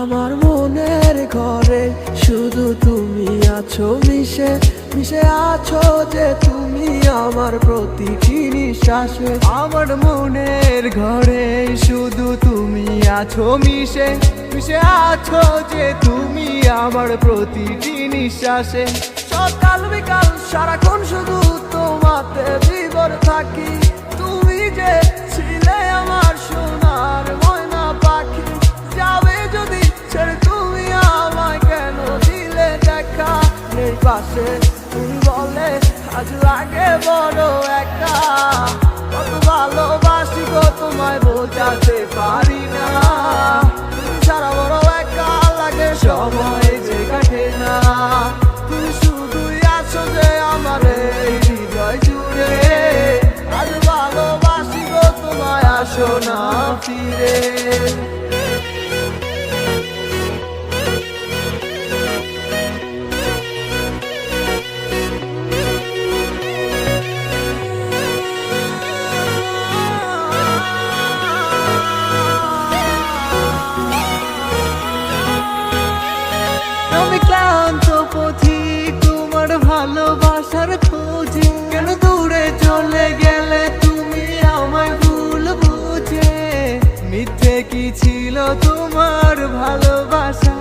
আমার মনের ঘরে শুধু তুমি আছো, মিশে মিশে আছো যে তুমি আমার প্রতিটি নিঃশ্বাসে। আমার মনের ঘরে শুধু তুমি আছো, মিশে মিশে আছো যে তুমি আমার প্রতিটি নিঃশ্বাসে। সকাল বিকাল, সারাক্ষণ শুধু তোমাতে বিবর থাকি। তুমি যে পাশে, তুমি বলে, আজ লাগে বড় একা। কত ভালোবাসি গো, তোমায় বোঝাতে পারি না। তুমি ছাড়া বড় একা লাগে সময় যে কাটে না। তুমি শুধুই আছো যে আমার হৃদয় জুড়ে। আজ ভালোবাসি গো, তোমায় আসো না ফিরে। তোমার ভালোবাসা।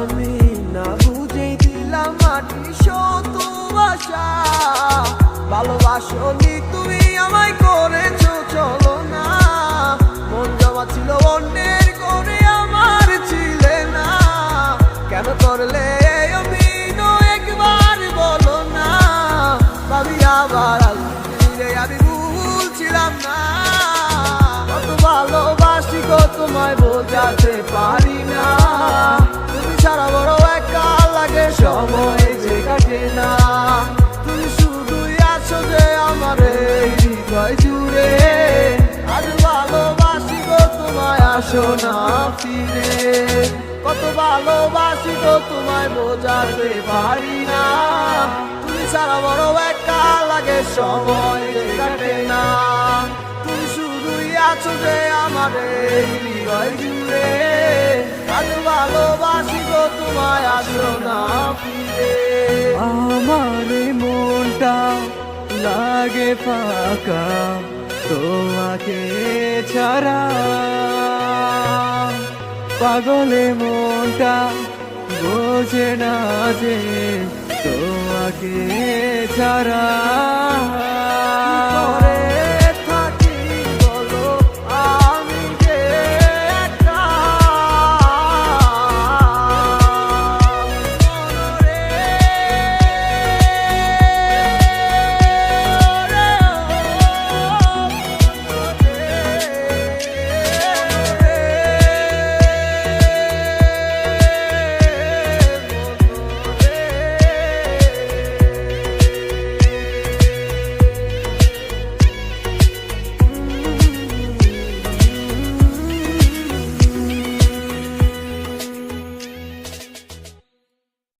আমি না বুঝেই দিলাম মাটি শত ভাষা ভালোবাসনি তুমি আমায় করেছ, চলো না। মন জমা ছিল অন্যের করে, আমার ছিলে না। কেন করলে অভিনয় একবার বলো না। আমি না। কত ভালোবাসি গো তোমায় বোঝাতে পারি না। তুমি ছাড়া বড় একা লাগে সময় যে কাটে না। তুমি শুধুই আছো যে আমার এই হৃদয় জুড়ে। আজ ভালোবাসি গো, তোমায় আসো না ফিরে। কত ভালোবাসি গো, তোমায় বোঝাতে পারি না। তুমি ছাড়া বড় একা লাগে সময় কাটে না। তুমি শুধুই আছো যে আমার এই হৃদয় জুড়ে আজ ভালোবাসি তোমায় আসো না ফিরে। আমার মনটা লাগে ফাঁকা, তোমাকে ছাড়া। পাগলে মনটা বোঝে না যে তোমাকে ছাড়া।